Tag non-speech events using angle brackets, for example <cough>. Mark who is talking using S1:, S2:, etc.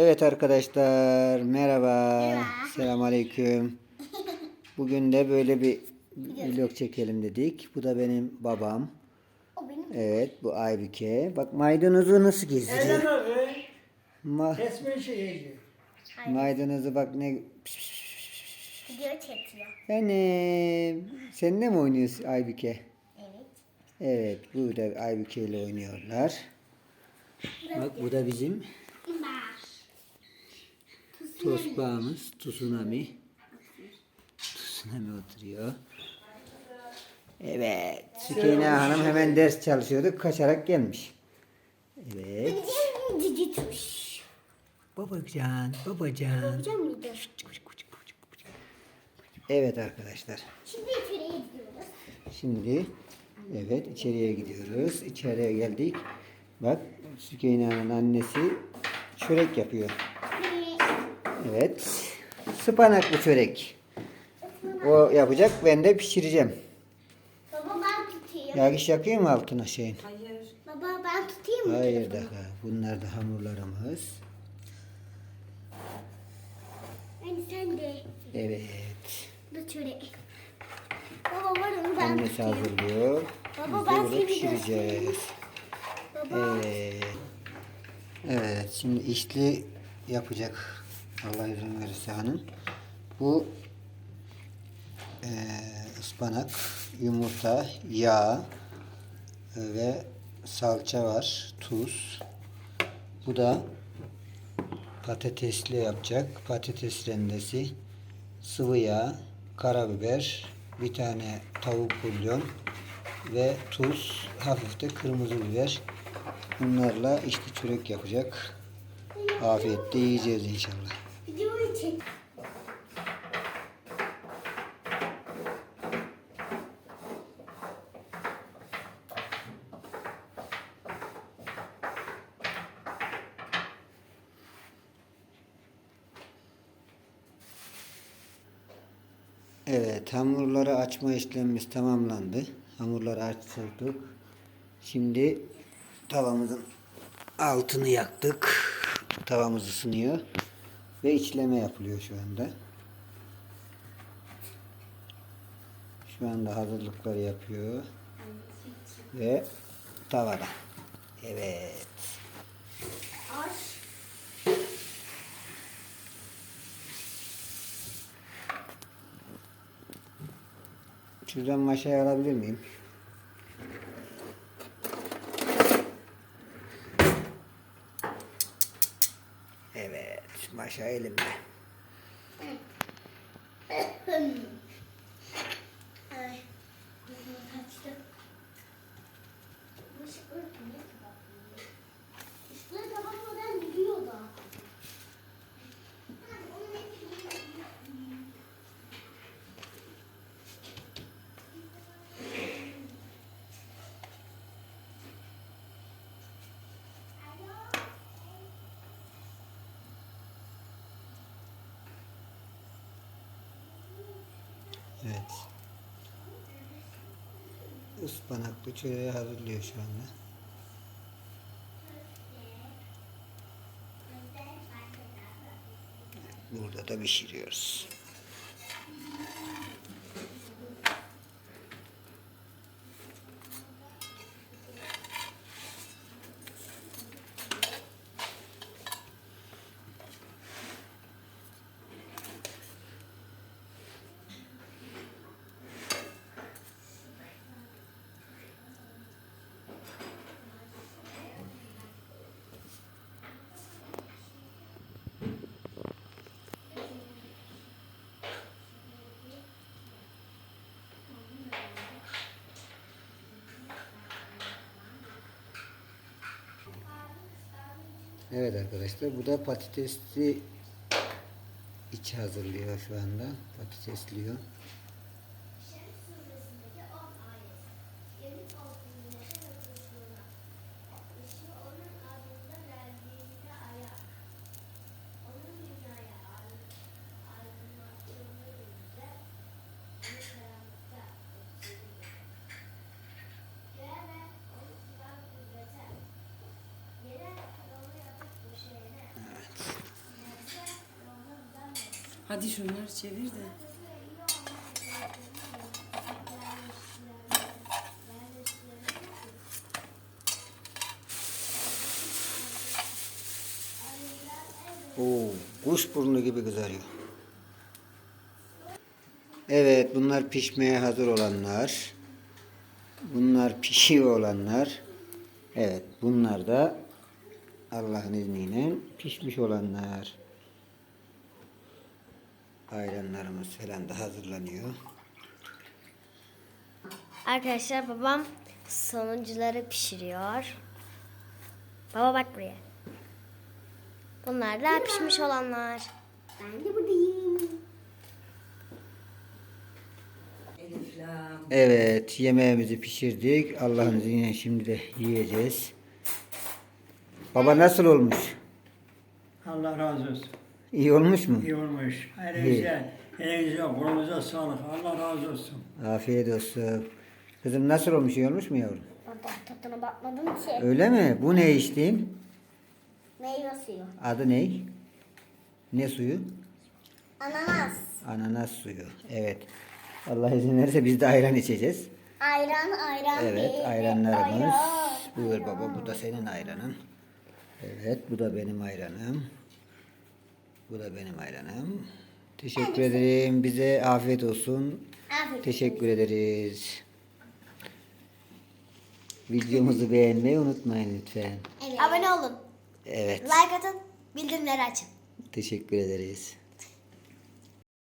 S1: Evet arkadaşlar merhaba.
S2: Merhaba.
S1: Selamünaleyküm. <laughs> Bugün de böyle bir vlog çekelim dedik. Bu da benim babam.
S2: O benim.
S1: Evet bu Aybüke. Bak maydanozu nasıl gezdiriyor? Ma
S3: Kesme şeyi.
S1: maydanozu bak ne...
S2: Video çekiyor.
S1: Yani sen ne mi oynuyorsun Aybüke?
S2: Evet.
S1: Evet bu da Aybüke ile oynuyorlar. Bak bu da bizim. Tospağımız Tsunami. Tsunami oturuyor. Evet. Sükeyne Hanım hemen ders çalışıyordu. Kaçarak gelmiş. Evet. Babacan, babacan.
S2: Hocam mıydı?
S1: Evet arkadaşlar.
S2: Şimdi içeriye gidiyoruz.
S1: Şimdi evet içeriye gidiyoruz. İçeriye geldik. Bak Sükeyne Hanım'ın annesi çörek yapıyor. Evet. Ispanaklı çörek. O yapacak. Ben de pişireceğim.
S2: Baba ben tutayım.
S1: Yagiş yakıyor mu altına şeyin?
S2: Baba ben tutayım mı?
S1: Hayır daha. Bunlar da hamurlarımız.
S2: Sen de.
S1: Evet.
S2: Bu çörek. Baba var onu ben
S1: Annesi
S2: tutayım.
S1: hazırlıyor.
S2: Baba,
S1: Biz de
S2: ben seni
S1: pişireceğiz.
S2: Baba.
S1: Evet. Evet. Şimdi işli yapacak. Allah izin verirse hanım. Bu eee ıspanak, yumurta, yağ e, ve salça var. Tuz. Bu da patatesli yapacak. Patates rendesi, sıvı yağ, karabiber, bir tane tavuk bulyon ve tuz, hafif de kırmızı biber. Bunlarla içli çörek yapacak. Afiyetle yiyeceğiz inşallah.
S2: Çek.
S1: Evet, hamurları açma işlemimiz tamamlandı. Hamurları açtırdık. Şimdi tavamızın altını yaktık. Tavamız ısınıyor. Ve içleme yapılıyor şu anda. Şu anda hazırlıkları yapıyor. Ve tavada. Evet. Şuradan maşayı alabilir miyim? Evet, maşa elimde.
S2: Ay.
S1: Evet. Ispanaklı çöreği hazırlıyor şu anda. Burada da pişiriyoruz. Evet arkadaşlar bu da patatesli iç hazırlıyor şu anda. Patatesliyor.
S3: Hadi şunları çevir de.
S1: Oo, kuş burnu gibi kızarıyor. Evet, bunlar pişmeye hazır olanlar. Bunlar pişiyor olanlar. Evet, bunlar da Allah'ın izniyle pişmiş olanlar. Ayranlarımız falan da hazırlanıyor.
S2: Arkadaşlar babam sonuncuları pişiriyor. Baba bak buraya. Bunlar da pişmiş olanlar. Ben de buradayım.
S1: Evet, yemeğimizi pişirdik. Allah'ın izniyle şimdi de yiyeceğiz. Baba nasıl olmuş?
S4: Allah razı olsun.
S1: İyi olmuş mu?
S4: İyi olmuş. Elinize, elinize, kolunuza sağlık. Allah razı olsun.
S1: Afiyet olsun. Kızım nasıl olmuş? İyi olmuş mu yavrum?
S2: Baba tadına bakmadım ki.
S1: Öyle mi? Bu ne içtiğin?
S2: Meyve suyu.
S1: Adı ne? Ne suyu?
S2: Ananas.
S1: Ananas suyu. Evet. Allah izin verirse biz de ayran içeceğiz.
S2: Ayran ayran.
S1: Evet
S2: değil,
S1: ayranlarımız.
S2: ayran.
S1: Buyur baba bu da senin ayranın. Evet bu da benim ayranım. Bu da benim ayranım. Teşekkür ederim. Bize afiyet olsun.
S2: Afiyet
S1: Teşekkür ederiz. Videomuzu beğenmeyi unutmayın lütfen.
S2: Abone olun.
S1: Evet.
S2: Like atın. Bildirimleri açın.
S1: Teşekkür ederiz.